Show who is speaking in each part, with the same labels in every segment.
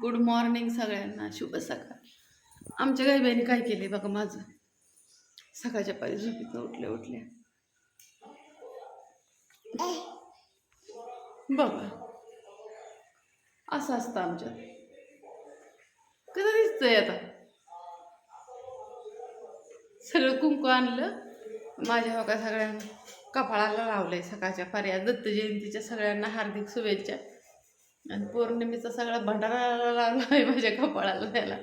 Speaker 1: Good morning सगळ्यांना शुभ सकाळ. आमच्या गायबाईने काय केले बघा माझं? सकाळच्या पारी झोपीत उठले उठले बघा. असं असतं आमच्यात. कसं दिसतंय आता? सगळं कुंकू आणलं. माझ्या बघा सगळ्यांना कपाळाला लावलंय सकाळच्या पर्या दत्त जयंतीच्या सगळ्यांना हार्दिक शुभेच्छा. आणि पौर्णिमेचा सगळा भंडारा आहे माझ्या कपाळाला त्याला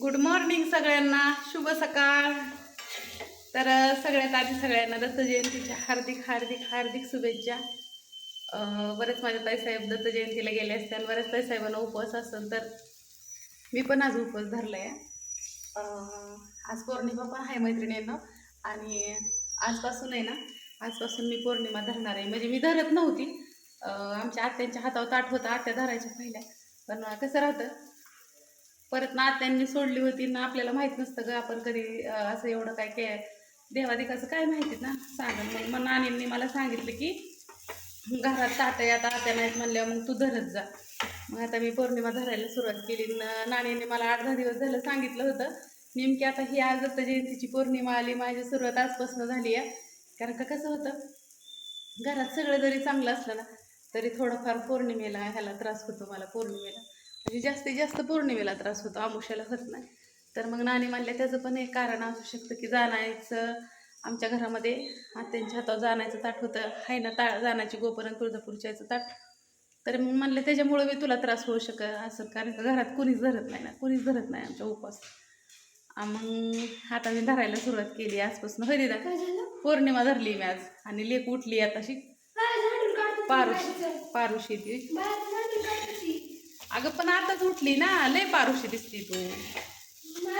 Speaker 1: गुड मॉर्निंग सगळ्यांना. शुभ सकाळ. तर सगळ्यात आधी सगळ्यांना दत्त जयंतीच्या हार्दिक हार्दिक हार्दिक शुभेच्छा. बरेच माझ्या ताईसाहेब दत्त जयंतीला गेले असते आणि बऱ्याच ताईसाहेबांना उपवास असेल तर मी पण आज उपवास धरला आहे आज पौर्णिमा पण आहे मैत्रिणींना. आणि आजपासून आहे ना आजपासून मी पौर्णिमा धरणार आहे. म्हणजे मी धरत नव्हती आमच्या आत्यांच्या हातावर ताट होता आत्या धरायच्या पहिल्या. पण कसं राहतं परत ना आत्यांनी सोडली होती ना आपल्याला माहीत नसतं ग आपण कधी असं एवढं काय काय देवादिकाचं काय माहिती ना? सांगा मग मग नानींनी मला सांगितलं की घरात ताट आता आत्या नाहीत म्हणल्यावर मग तू धरत जा. मग आता मी पौर्णिमा धरायला सुरुवात केली. न- नानींनी मला आठ दहा दिवस झालं सांगितलं होतं. नेमकी आता ही आज दत्त जयंतीची पौर्णिमा आली माझी सुरुवात आजपासून झाली आहे. कारण का कसं होतं घरात सगळं जरी चांगलं असलं ना तरी थोडंफार पौर्णिमेला ह्याला त्रास होतो मला पौर्णिमेला. म्हणजे जास्तीत जास्त पौर्णिमेला त्रास होतो आमुष्याला होत नाही. तर मग नानी म्हणल्या त्याचं पण एक कारण असू शकतं की जाण्याचं आमच्या घरामध्ये आत्यांच्या हातावर जाण्याचं ताट होतं हाय ना ता जाण्याची गोपर्यंत तुळजापूरच्याचं ताट. तर मग म्हणलं त्याच्यामुळं मी तुला त्रास होऊ शक असं कारण का घरात कुणीच धरत नाही ना कुणीच धरत नाही आमच्या उपवास मग आता मी धरायला सुरुवात केली आजपासून हरिदा पौर्णिमा धरली मी आज आणि लेक उठली आताशी पारुशी पारुशी ती अगं पण आताच उठली ना लय पारुशी दिसती तू.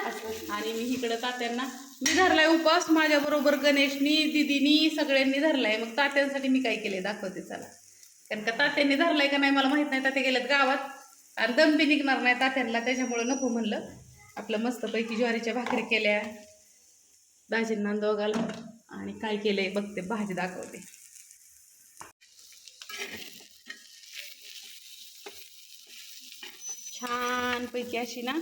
Speaker 1: असं. आणि मी इकडं तात्यांना मी धरलाय उपवास माझ्याबरोबर गणेशनी दिदीनी सगळ्यांनी धरलाय. मग तात्यांसाठी मी काय केले दाखवते चला. कारण का तात्यांनी धरलाय का नाही मला माहीत नाही. तात्या गेल्यात गावात. आणि दम बी निघणार नाही तात्यांना. त्याच्यामुळं नको म्हणलं. आपलं मस्तपैकी ज्वारीच्या भाकरी केल्या. दाजींना दोघाला. आणि काय केलंय? बघते भाजी दाखवते. छानपैकी अशी ना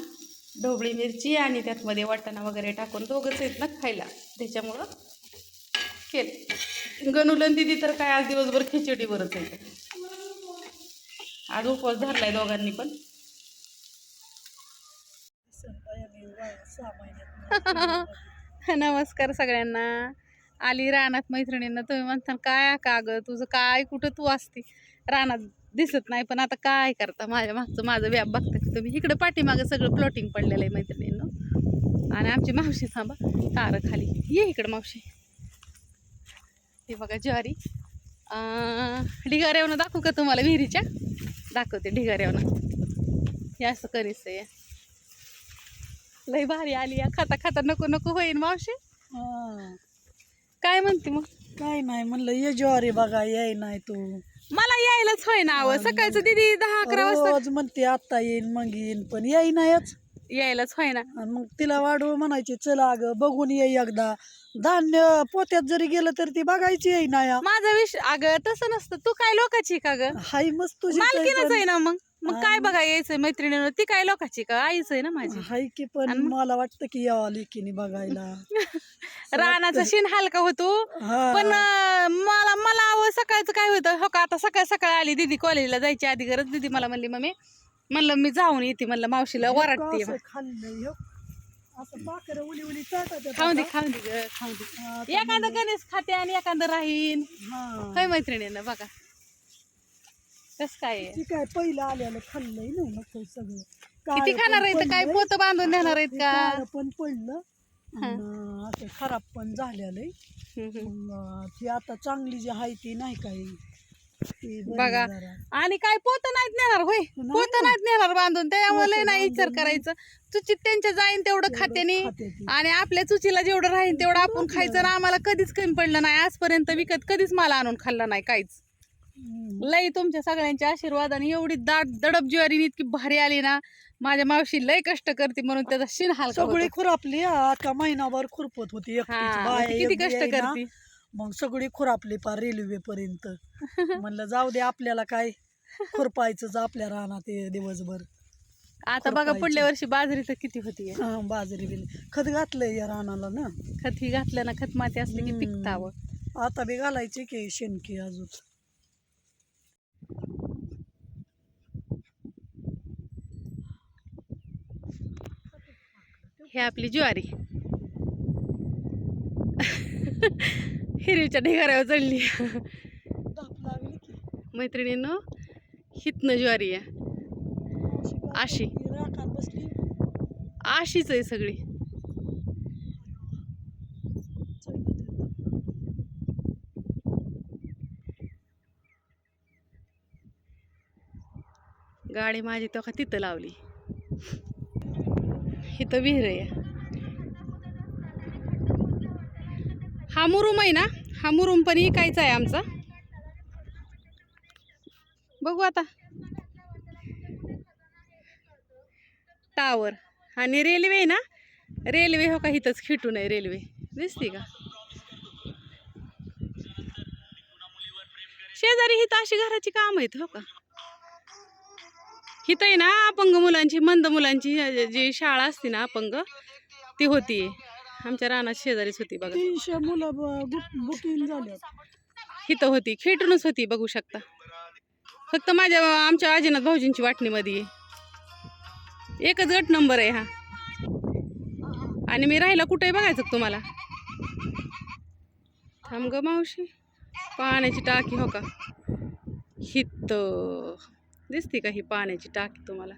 Speaker 1: ढोबळी मिरची आणि त्यातमध्ये वाटाणा वगैरे टाकून दोघंच आहेत ना खायला. त्याच्यामुळं केलं. गणुलन दिदी तर काय आज दिवसभर खिचडीवरच आहे. आज उपवास धरलाय दोघांनी पण. नमस्कार सगळ्यांना. आली रानात मैत्रिणींना. तुम्ही म्हणता काय का अगं तुझं काय? कुठं तू असती? रानात दिसत नाही पण आता काय करता? माझ्या मागचं माझं व्याप बघता की तुम्ही इकडं पाठीमागं सगळं प्लॉटिंग पडलेलं आहे मैत्रिणींनो. आणि आमची मावशी थांबा तार खाली. ये इकडं मावशी. हे बघा ज्वारी. ढिगाऱ्यावनं दाखवू का तुम्हाला विहिरीच्या? दाखवते ढिगाऱ्यावनं. हे असं करीस आहे लई भारी आली या. खाता खाता नको नको होईन मावशी. काय म्हणते मग?
Speaker 2: काय नाही म्हणलं ये ज्वारी बघा याय नाही तू.
Speaker 1: मला यायलाच होय ना अहो सकाळचं दिदी दहा अकरा वाजता
Speaker 2: रोज म्हणते आता येईन मग येईन. पण याय नाहीच
Speaker 1: यायलाच होय ना
Speaker 2: आणि मग तिला वाढव म्हणायचे चला अगं बघून ये एकदा. धान्य पोत्यात जरी गेलं तर ती बघायची येई ना
Speaker 1: माझा विष अगं तसं नसतं. तू काय लोकाची का ग?
Speaker 2: हाय मस्त तुझी
Speaker 1: मालकीनच आहे ना मग. मग काय. बघा यायचंय मैत्रिणीनं ती काय लोकाची का आईच आहे ना माझी
Speaker 2: हाय की पण
Speaker 1: आणि मग?
Speaker 2: मला वाटतं की यावं लेकीने बघायला
Speaker 1: रानाचा शिन हलका होतो
Speaker 2: हा.
Speaker 1: पण अं, मला मला अहो सकाळचं काय होतं हो का आता सकाळ सकाळ आली दिदी कॉलेजला जायची आधी गरज दिदी मला म्हणली मम्मी म्हणलं मी जाऊन येते म्हणलं मावशीला
Speaker 2: हे
Speaker 1: वराटते
Speaker 2: कसं खाल्लंय हे. असं पाकर उली उली चाटायचं
Speaker 1: खाऊन दे
Speaker 2: आता.
Speaker 1: खाऊन दे ग खाऊन दे
Speaker 2: हा,
Speaker 1: एखादं गणेश खाते आणि एखादं राहीन
Speaker 2: हा.
Speaker 1: होय मैत्रिणीनं बघा कस काय आहे?
Speaker 2: ती काय पहिलं आल्याला खाल्लंय ना नको सगळं
Speaker 1: किती खाणार आहेत काय
Speaker 2: पडलंय.
Speaker 1: पोत बांधून देणार आहेत
Speaker 2: ते
Speaker 1: का
Speaker 2: काळं पण पडलं असं खराब पण झालेलं आहे
Speaker 1: हम्म, हम्म.
Speaker 2: मग ती आता चांगली जी आहे ती नाही काही ती बरी
Speaker 1: बघा.
Speaker 2: जरा.
Speaker 1: आणि काय पोत नाहीत नेणार होय
Speaker 2: नाही
Speaker 1: पोत
Speaker 2: ना.
Speaker 1: नाहीत नेणार बांधून त्यामुळे नाही विचार करायचं चुचीत त्यांच्या जाईन तेवढं
Speaker 2: तेवढं
Speaker 1: खात्याने
Speaker 2: खाते ती.
Speaker 1: आणि आपल्या चुचीला जेवढं राहीन तेवढं आपण. खायचं आणि आम्हाला कधीच कमी पडलं नाही आजपर्यंत विकत कधीच मला आणून खाल्ला नाही काहीच. लई तुमच्या सगळ्यांच्या आशीर्वाद आणि एवढी दाट दडप ज्वारी इतकी भारी आली ना माझ्या मावशी लय कष्ट करते म्हणून त्याचा शिन हलका
Speaker 2: सगळी. खुरापली आता महिनाभर खुरपत होती
Speaker 1: किती कष्ट. करते
Speaker 2: मग सगळी खुरापली पार रेल्वे पर्यंत म्हणलं जाऊ दे आपल्याला काय खुरपायचंच आपल्या रानात दिवसभर
Speaker 1: आता बघा
Speaker 2: खुरपायची.
Speaker 1: पुढल्या वर्षी बाजरी तर किती होती
Speaker 2: बाजरी बिल खत घातलंय या रानाला ना
Speaker 1: खत ही घातलं ना खत माती असली की. पिकतावं
Speaker 2: आता बी घालायची की शेणकी अजून
Speaker 1: हे आपली ज्वारी. हिरवीच्या ढिगाऱ्यावर चढली. मैत्रिणीनं हितनं ज्वारी
Speaker 2: राखात बसली.
Speaker 1: आशीच आहे सगळी. गाडी माझी तो का तिथं लावली. इथं विहीर आहे. हा मुरुम आहे ना? हा मुरुम पण इकायचा आहे आमचा. बघू आता. टावर आणि रेल्वे आहे ना? रेल्वे हो का? इथंच खिटून आहे रेल्वे दिसते का? शेजारी हिथं अशी घराची काम आहेत हो का? हिथं आहे ना अपंग मुलांची मंद मुलांची जी शाळा असते ना अपंग ती होती. आमच्या रानात शेजारीच होती बघा.
Speaker 2: तीनशे मुलं बुकिंग झाले.
Speaker 1: हिथं होती. खेटूनच होती बघू शकता. फक्त माझ्या आमच्या आजीनाथ भाऊजींची वाटणीमध्ये. एकच गट नंबर आहे हा. आणि मी राहिला कुठे बघायचं तुम्हाला? थांब ग मावशी. पाण्याची टाकी हो का? हित्त दिसते का ही पाण्याची टाकी तुम्हाला?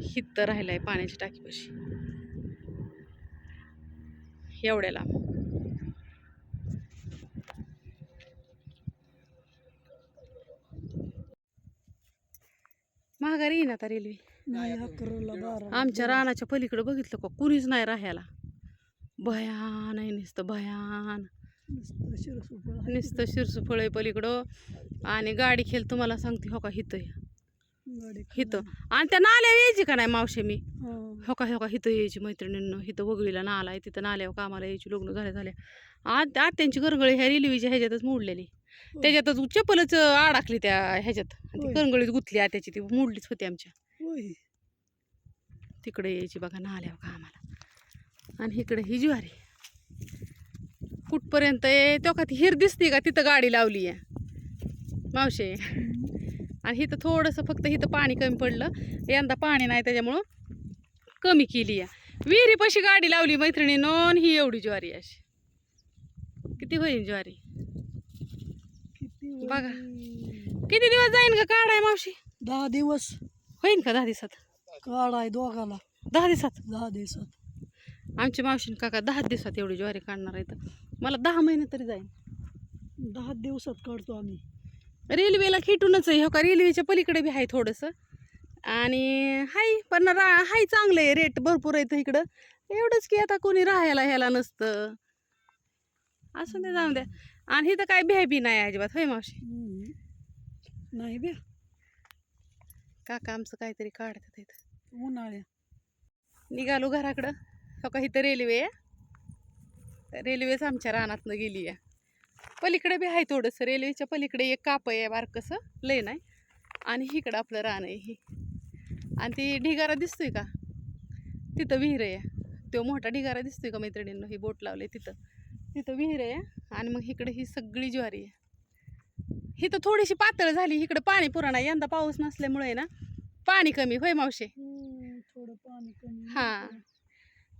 Speaker 1: हित्त राहिलाय पाण्याची टाकी कशी एवढ्या लांब महागारी येईन आता रेल्वे आमच्या रानाच्या पलीकडे बघितलं का? कुणीच नाही राहायला. भयान आहे नुसतं भयान.
Speaker 2: नुसतं
Speaker 1: शिरसुफळ आहे पलीकडं. आणि गाडी खेळ तुम्हाला सांगते हो का हिथं हिथं. आणि त्या नाल्या यायची का नाही मावशे मी?
Speaker 2: हा.
Speaker 1: हो का हो का हिथं यायची मैत्रिणींना. हिथं वगळीला नाला आहे तिथं नाल्यावर कामाला यायची लग्न झाल्या झाल्या. आज आत्यांची गरगळी ह्या रेल्वेच्या ह्याच्यातच मोडलेली. त्याच्यातच चप्पलच अडकली त्या ह्याच्यात. करंगळीत गुतली आत्याची ती मोडलीच होती आमच्या. तिकडे यायची बघा नाल्यावर कामाला. आणि इकडे ही ज्वारी. कुठपर्यंत आहे? तो का ती हिर दिसते का? तिथं गाडी लावली आहे. मावशे. आणि इथं थोडंसं फक्त इथं पाणी कमी पडलं. यंदा पाणी नाही त्याच्यामुळं कमी केली आहे. विहिरीपाशी गाडी लावली मैत्रिणी नोन ही एवढी ज्वारी अशी. किती होईल ज्वारी?
Speaker 2: किती
Speaker 1: बघा. किती दिवस जाईन का काढाय मावशी.
Speaker 2: दहा दिवस.
Speaker 1: होईन का दहा दिवसात?
Speaker 2: काढाय दोघाला.
Speaker 1: दहा दिवसात?
Speaker 2: दहा दिवसात.
Speaker 1: आमची मावशीन काका दहा दिवसात एवढी ज्वारी काढणार आहे तर मला दहा महिने तरी जाईन.
Speaker 2: दहा दिवसात काढतो आम्ही.
Speaker 1: रेल्वेला खिटूनच आहे. हो का? रेल्वेच्या पलीकडे बी आहे थोडंसं. आणि हाय पण रा हाय चांगलं आहे. रेट भरपूर आहे इकडं. एवढंच की आता कोणी राहायला ह्याला नसतं. असं ते जाऊ द्या. आणि इथं काय भ्या बी नाही अजिबात. होय मावशी.
Speaker 2: नाही बे
Speaker 1: काका आमचं काहीतरी काढतात इथं.
Speaker 2: उन्हाळ्या
Speaker 1: निघालो घराकडं. हो का? इथं रेल्वे आहे. रेल्वेच आमच्या रानातनं गेली आहे पलीकडे बी आहे थोडंसं रेल्वेच्या पलीकडे एक काप आहे बारकंसं लय नाही. आणि इकडं आपलं रान आहे हे. आणि ती ढिगारा दिसतोय का? तिथं विहीर आहे. तो मोठा ढिगारा दिसतोय का मैत्रिणींना? ही बोट लावले तिथं. तिथं विहीर आहे आणि मग इकडे ही सगळी ज्वारी आहे. ही तर थोडीशी पातळ झाली इकडं पाणी पुराणा यंदा पाऊस नसल्यामुळे ना पाणी कमी होय मावशे.
Speaker 2: थोडं पाणी कमी
Speaker 1: हा.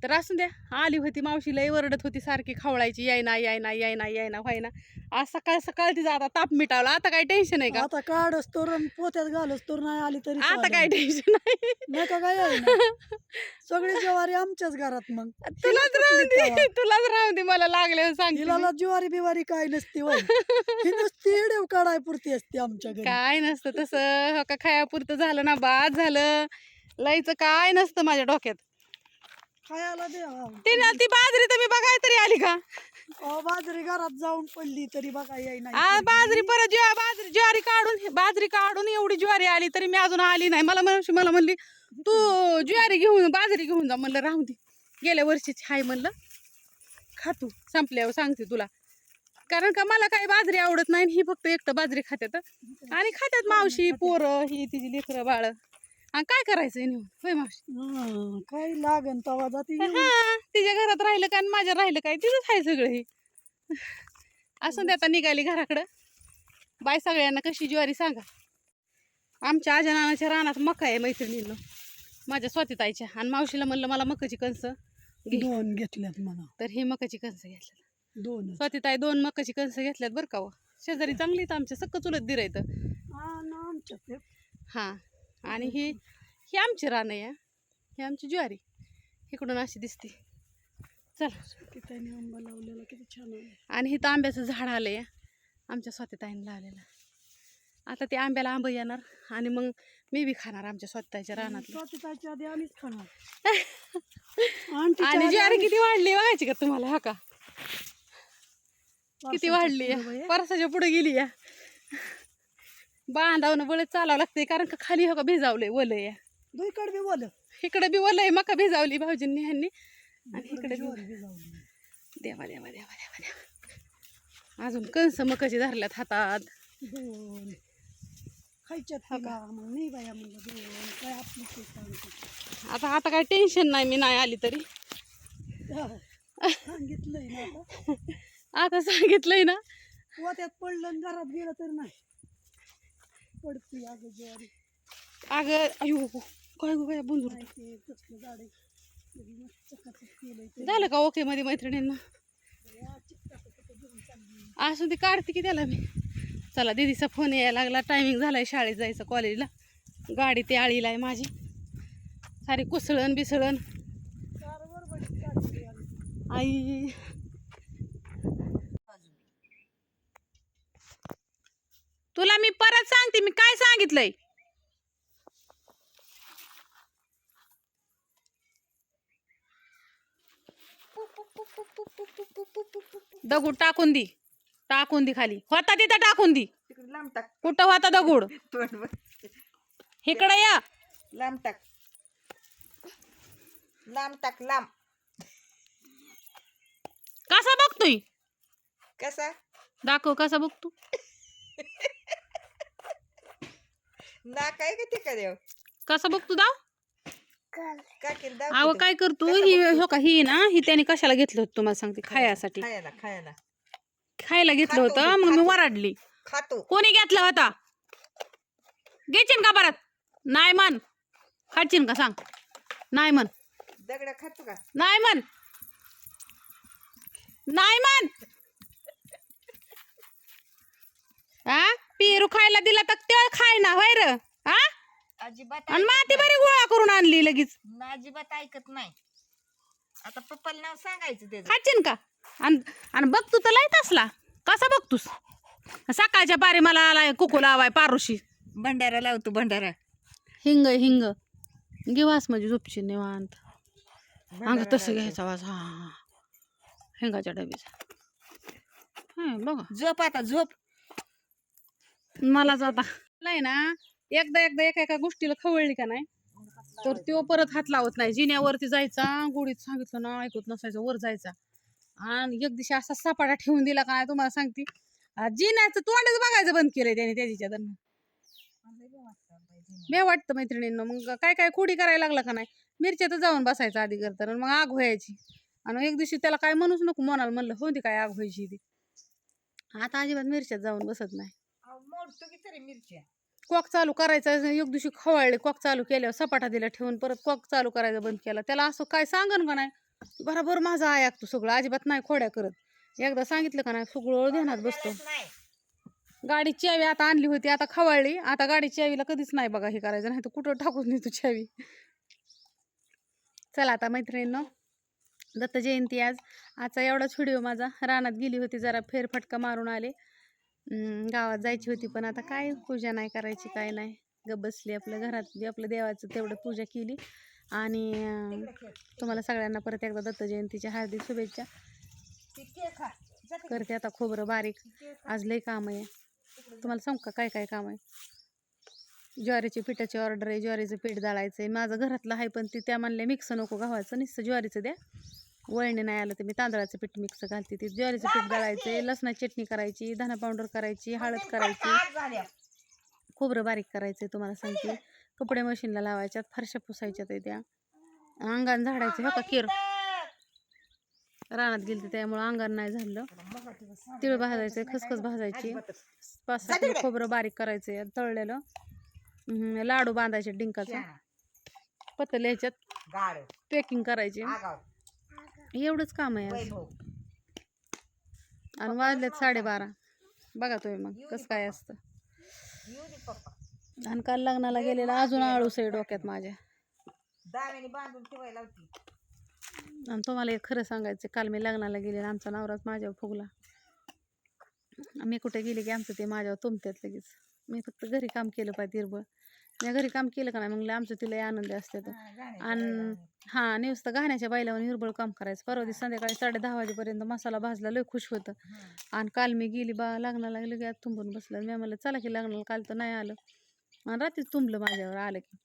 Speaker 1: तर असू द्या. आली होती मावशी लय वरडत होती सारखी खवळायची याय ना याय ना याय ना याय ना व्हाय ना आज सकाळ सकाळ तिचा आता ताप मिटावला. आता काय टेन्शन आहे का?
Speaker 2: आता काढस तर आणि पोत्यात घालस तर नाही आली तरी
Speaker 1: आता. काय टेन्शन नाही.
Speaker 2: नाही का काय ना? सगळी ज्वारी आमच्याच घरात मग.
Speaker 1: तुलाच राहू दे तुलाच राहू दे मला लागले सांग
Speaker 2: हिला ज्वारी बिवारी काय नसते ही नुसती हिडेव काढाय पुरती असते आमच्या घरी.
Speaker 1: काय नसतं तसं. हो का खायापुरतं झालं ना बाद झालं. लयचं काय नसतं माझ्या डोक्यात.
Speaker 2: खायला दे. हा.
Speaker 1: ती ती बाजरी तर मी बघाय तरी आली का?
Speaker 2: अहो, बाजरी घरात जाऊन पडली तरी बघा
Speaker 1: आ,
Speaker 2: नाही
Speaker 1: बाजरी परत ज्वा बाजरी ज्वारी काढून बाजरी काढून एवढी ज्वारी आली तरी मी अजून आली नाही. मला म्हणशी मला म्हणली तू ज्वारी घेऊन बाजरी घेऊन जा. म्हणलं राहू दे. गेल्या वर्षीची हाय म्हणलं. खा तू संपल्यावर सांगते तुला. कारण का मला काही बाजरी आवडत नाही आणि ही फक्त एकटं बाजरी खात्यात. आणि खात्यात मावशी पोरं ही तिची लेकरं बाळ. आणि काय करायचं नेऊन होय मावशी?
Speaker 2: हं, काय लागन तवा जाती.
Speaker 1: हा तिच्या घरात राहिलं काय आणि माझ्या राहिलं काय तिथंच आहे सगळं हे. असं ते आता निघाली घराकडं. बाय सगळ्यांना कशी ज्वारी सांगा. आमच्या आजा नानाच्या रानात मका आहे मैत्रिणींनो. माझ्या स्वातीताईच्या आणि मावशीला म्हणलं मला मकाची कणसं घे.
Speaker 2: दोन घेतल्यात म्हणा.
Speaker 1: तर ही मकाची कणसं घेतल्यात.
Speaker 2: दोन
Speaker 1: स्वातीताई दोन मकाची कणसं घेतल्यात बरं का हो? शेजारी चांगली आहेत आमच्या. सक्क चुलत दिर येतं
Speaker 2: आमच्या ते
Speaker 1: हां. आणि ही ही आमची रान आहे. हं. आमची ज्वारी. इकडून अशी दिसते. चल.
Speaker 2: तिथे आंबा लावलेला किती छान आहे.
Speaker 1: आणि इथं आंब्याचं झाड आलंय. आमच्या स्वतःताईने लावलेलं. आता ते आंब्याला आंब येणार आणि मग मी बी खाणार आमच्या स्वतःच्या रानातलं.
Speaker 2: स्वातीताईच्या आधी आम्हीच खाणार. आंटीच्या
Speaker 1: आणि ज्वारी किती वाढली बघायची का तुम्हाला? हा का? किती वाढली. परसाच्या पुढे गेली या बांधावनं बळच चालावं लागते कारण का खाली हो का भिजावलंय ओलं या
Speaker 2: दुईकडे बी बोल
Speaker 1: इकडे बी ओलंय मका भिजावली भाऊजींनी ह्यांनी. आणि इकडे बी. देवा देवा देवा देवा देवा. अजून कंस मकाची धरल्यात हातात.
Speaker 2: आमची.
Speaker 1: आता आता काय टेन्शन नाही मी नाही आली तरी.
Speaker 2: हा. सांगितलंय ना आता.
Speaker 1: सांगितलंय ना.
Speaker 2: पडलं घरात गेलं तर नाही. पडती अगं ज्वारी
Speaker 1: अगं अयो काय गो काय बुंजूर
Speaker 2: नाही ते कसलं झाड आहे. कधी मस्त चकाचक केलंय ते.
Speaker 1: झालं का ओके मध्ये मैत्रिणींना?
Speaker 2: या चिकटाचं कुठं घेऊन चालली.
Speaker 1: असं ते काढते की त्याला मी. चला दीदीचा फोन यायला लागला. टायमिंग झालाय शाळेत जायचं कॉलेजला गाडी ते आळीला आहे माझी. सारी कुसळण बिसळण
Speaker 2: काढली आम्ही.
Speaker 1: आई तुला मी परत सांगते मी काय सांगितलंय? दगड टाकून दी टाकून दी खाली. होता तिथं टाकून दी.
Speaker 3: तिकडे लांब टाक.
Speaker 1: कुठं होता दगड?
Speaker 3: तोंड बघ.
Speaker 1: इकडे या.
Speaker 3: लांब टाक. लांब टाक लांब.
Speaker 1: कसा बघतोय?
Speaker 3: कसा?
Speaker 1: दाखव कसा बघतो.
Speaker 3: ना काय का तिकडे? देव
Speaker 1: कसा बघतो दाव.
Speaker 3: का केलं? दाव
Speaker 1: अहो
Speaker 3: तिथं.
Speaker 1: काय करतो? ही? हो का ही ना ही त्याने कशाला घेतलं होतं तुम्हाला सांगते खायासाठी.
Speaker 3: खायला खायला.
Speaker 1: खायला घेतलं
Speaker 3: खातो
Speaker 1: होतं
Speaker 3: मी,
Speaker 1: मग मी
Speaker 3: खातो.
Speaker 1: वराडली.
Speaker 3: खातो.
Speaker 1: कोणी घेतला होता? घेशील का परत? नाही म्हण. खाचीन का सांग? नाही म्हण.
Speaker 3: दगड खातो का?
Speaker 1: नाही म्हण. नाही म्हण. हा पेरू खायला दिला तर ते खाय ना होय र. हा
Speaker 3: अजिबात
Speaker 1: आणि माती बरी गोळा करून आणली लगेच.
Speaker 3: अजिबात ऐकत नाही. आता पप्पाला नाव सांगायचं त्याचं.
Speaker 1: खाचीन का? आणि आणि बघ तू तर लाईत असला कसा बघतोस? सकाळच्या पारी मला आलाय कुकू लावाय पारुशी.
Speaker 3: भंडारा लावतो भंडारा.
Speaker 1: हिंग हिंग. घेवास म्हणजे झोपशी निवांत. अंग
Speaker 3: भंडारा
Speaker 1: तसं
Speaker 3: लावतो.
Speaker 1: घ्यायचा वाज हा हा हिंगाच्या डबीचा हा बघा.
Speaker 3: झोप आता झोप.
Speaker 1: मलाच आता. नाही ना एकदा एकदा एका एका गोष्टीला खवळली का नाही तर तो परत हात लावत नाही. जिन्यावरती जायचा गोडीत सांगितलं ना ऐकत नसायचं वर जायचा. आणि एक दिवशी असा सपाटा ठेवून दिला का नाही तुम्हाला सांगते. जिन्याचं तोंडच बघायचं बंद केलंय त्याने त्याच्या दरम्यान. बे वाटतं मैत्रिणींना मग काय काय खोडी करायला लागला का नाही मिरच्या तर जाऊन बसायचं आधी करताना आणि मग आग व्हायची. आणि एक दिवशी त्याला काय म्हणूच नको म्हणाल म्हणलं होती काय आग व्हायची ती. आता अजिबात मिरच्यात जाऊन बसत नाही.
Speaker 3: मोडतो की तरी मिरच्या.
Speaker 1: कॉक चालू करायचं एक दिवशी खवळले कॉक चालू केल्यावर सपाटा दिला ठेवून परत कॉक चालू करायचं बंद केला. त्याला असं काय सांगन का नाही? बरोबर माझं आहे ऐकतो सगळं अजिबात नाही खोड्या करत. एकदा सांगितलं का नाही सगळं ध्यानात बसतो. गाडी चावी आता आणली होती आता खवळली. आता गाडी चावीला कधीच नाही बघा हे करायचं नाही तर कुठं टाकून नेतो चावी. चला आता मैत्रिणींनो दत्त जयंती आज. आजचा एवढाच व्हिडिओ माझा. रानात गेली होती जरा फेरफटका मारून आले. गावात जायची होती पण आता काय पूजा नाही करायची काय नाही. ग बसली आपल्या घरात म्हणजे बी आपलं देवाचं तेवढं पूजा केली. आणि तुम्हाला सगळ्यांना परत एकदा दत्त जयंतीच्या हार्दिक शुभेच्छा. करते आता खोबरं बारीक. आज लई काम आहे. तुम्हाला सांगू का काय काय काम आहे? ज्वारीची पिठाची ऑर्डर आहे ज्वारीचं पीठ दळायचं आहे माझं घरातलं आहे पण ती त्या म्हणले मिक्स नको गव्हाचं नुसतं ज्वारीचं द्या. वळणे नाही आलं तर मी तांदळाचं पीठ मिक्स घालते. ती ज्वारीचं पीठ दळायचं लसणाची चटणी करायची धना पावडर करायची हळद करायची. खोबरं बारीक करायचं तुम्हाला सांगते. कपडे मशीनला लावायच्यात फरशा पुसायच्यात त्या. अंगान झाडायचं हो का केर रानात गेलते त्यामुळं अंगान नाही झालं. तिळ भाजायचं खसखस भाजायची. पाच खोबरं बारीक करायचं तळलेलं. लाडू बांधायचे डिंकाचं. पत्तले ह्याच्यात. पॅकिंग करायची. एवढंच काम आहे आज.
Speaker 3: वैभव
Speaker 1: आणि वाजलेत साडेबारा. बघा तुम्ही मग कसं काय असतं.
Speaker 3: येऊ दे पप्पा.
Speaker 1: आणि काल लग्नाला गेलेला अजून आळूस आहे डोक्यात माझ्या.
Speaker 3: दाव्याने बांधून ठेवायला होती.
Speaker 1: आणि तुम्हाला एक खरं सांगायचं काल मी लग्नाला गेले आणि आमचा नवराच माझ्यावर फुगला. मी कुठे गेले की आमचं ते माझ्यावर तुमत्यात लगेच. मी फक्त घरी काम केलं पाहिजे दिरबळ. मी घरी काम केलं का नाही मग आमचं तिला आनंद असते तर. आणि हां नुसतं घाण्याच्या बैलावर हिरबळ काम करायचं. परवा दिवशी संध्याकाळी साडे दहा वाजेपर्यंत मसाला भाजला लय खुश होतं. आणि काल मी गेली बा लग्नाला गेली की तुंबून बसलं. मी म्हणलं चला की लग्नाला काल तर नाही आलं. आणि रात्रीच तुंबलं माझ्यावर आलं की.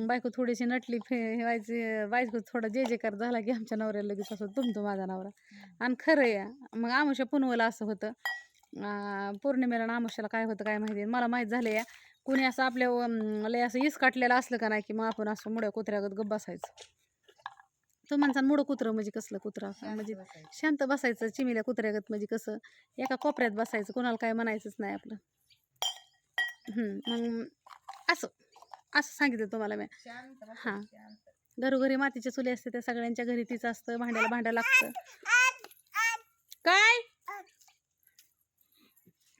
Speaker 1: बायको थोडीशी नटली फे व्हायची बायको थोडा जे जे कर झाला की आमच्या नवऱ्याला लगेच असं तुमतो माझा नवरा. आणि खरं या मग आमुष्या पुनवलं असं होतं. पौर्णिमेला आमुष्याला काय होतं काय माहिती? मला माहीत झालं या कोणी असं आपल्या लय असं इस काटलेलं असलं का नाही की मग आपण असं मुड्या कुत्र्यागत गप बसायचं. तो माणसा मुडं कुत्रं म्हणजे कसलं कुत्रं? असं म्हणजे शांत बसायचं चिमिल्या कुत्र्यागत म्हणजे कसं? एका कोपऱ्यात बसायचं कोणाला काय म्हणायचंच नाही आपलं. हम्म, मग असं असं सांगितलं तुम्हाला मी. हां. घरोघरी मातीचे चुले असते त्या सगळ्यांच्या घरी तीच असतं भांड्याला भांडं लागतं. काय?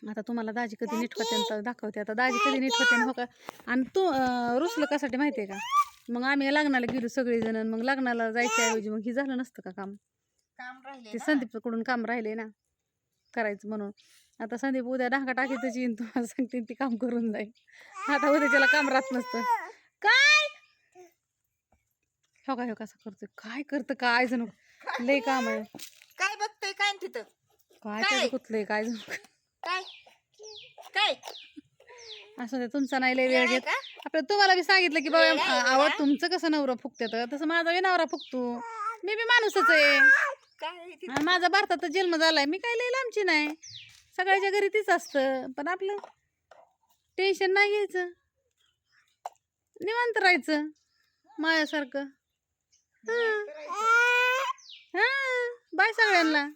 Speaker 1: आता तुम्हाला दाजी कधी नीट होते दाखवते. आता दाजी कधी नीट होते हो का? आणि तू रुसलं कसाठी माहिती आहे का? मग आम्ही लग्नाला गेलो सगळेजण मग लग्नाला जायच्या ऐवजी मग ही झालं नसतं का काम? ते संदीपकडून काम राहिले ना करायचं म्हणून. आता संदीप उद्या ढाका टाकी त्याची येईन तुम्हाला सांगते ती काम करून जाईल. आता उद्या त्याला काम राहत नसतं. काय? हो का हो कसं करतोय. काय करतं काय जणू? लय काम आहे.
Speaker 3: काय बघतोय काय तिथं?
Speaker 1: काय कुठलंय काय जणू?
Speaker 3: काय? काय?
Speaker 1: असं ते तुमचा नाही लय वेळ घेत? आपलं तुम्हाला बी सांगितलं की बाबा. आवड तुमचं कसं नवरा फुकत्यात? तसं माझा बी नवरा फुकतो. मी बी माणूसच आहे. माझा भारतात जन्म झालाय. मी काय लय लांबची नाही. सगळ्याच्या घरी तीच असतं. पण आपलं टेन्शन नाही घ्यायचं. निवांत राहायचं. मायासारखं
Speaker 3: करायचं.
Speaker 1: हां. बाय सगळ्यांना.